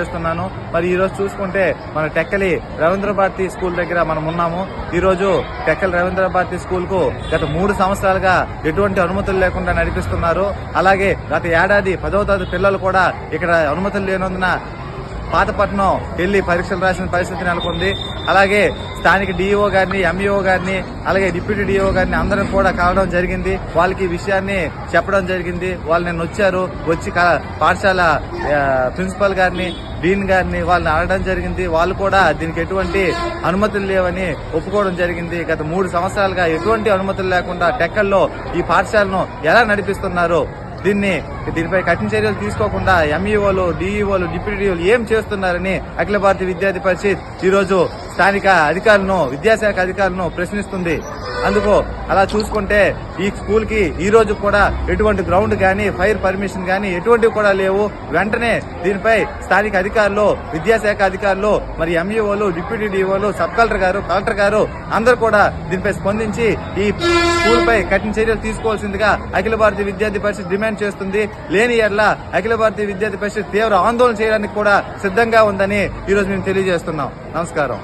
చేస్తున్నాను. మరి ఈ రోజు చూసుకుంటే మన టెక్కలి రవీంద్ర భారతి స్కూల్ దగ్గర మనం ఉన్నాము. ఈ రోజు టెక్కలి రవీంద్ర భారతి స్కూల్కు గత మూడు సంవత్సరాలుగా ఎటువంటి అనుమతులు లేకుండా నడిపిస్తున్నారు. అలాగే గత ఏడాది పదవ తరగతి పిల్లలు కూడా ఇక్కడ అనుమతులు లేనందున పాతపట్నం వెళ్ళి పరీక్షలు రాసిన పరిస్థితి నెలకొంది. అలాగే స్థానిక డిఈఓ గారిని ఎంఈఓ గారిని అలాగే డిప్యూటీ డిఓ గారిని అందరం కూడా కలవడం జరిగింది. వాళ్ళకి ఈ విషయాన్ని చెప్పడం జరిగింది. వాళ్ళు నిన్న వచ్చారు. వచ్చి క- పాఠశాల ప్రిన్సిపల్ గారిని డీన్ గారిని వాళ్ళని అడగడం జరిగింది. వాళ్ళు కూడా దీనికి ఎటువంటి అనుమతులు లేవని ఒప్పుకోవడం జరిగింది. గత మూడు సంవత్సరాలుగా ఎటువంటి అనుమతులు లేకుండా టెక్కల్లో ఈ పాఠశాలను ఎలా నడిపిస్తున్నారు? దీన్ని దీనిపై కఠిన చర్యలు తీసుకోకుండా ఎంఈఓలు డిఈఓలు డిప్యూటీ ఏం చేస్తున్నారని అఖిల భారతీయ విద్యార్థి పరిషత్ ఈ రోజు స్థానిక అధికారులను విద్యాశాఖ అధికారులను ప్రశ్నిస్తుంది. అందుకు అలా చూసుకుంటే ఈ స్కూల్కి ఈ రోజు కూడా ఎటువంటి గ్రౌండ్ కానీ ఫైర్ పర్మిషన్ కానీ ఎటువంటివి కూడా లేవు. వెంటనే దీనిపై స్థానిక అధికారులు విద్యాశాఖ అధికారులు మరి ఎంఈఓలు డిప్యూటీ డిఓలు సబ్ కలెక్టర్ గారు కలెక్టర్ గారు అందరూ కూడా దీనిపై స్పందించి ఈ స్కూల్ పై కఠిన చర్యలు తీసుకోవాల్సిందిగా అఖిల భారతీయ విద్యార్థి పరిషత్ డిమాండ్ చేస్తుంది. లేని ఎడ్ల అఖిల భారతీయ విద్యార్థి పరిషత్ తీవ్ర ఆందోళన చేయడానికి కూడా సిద్ధంగా ఉందని ఈ రోజు మేము తెలియజేస్తున్నాం. నమస్కారం.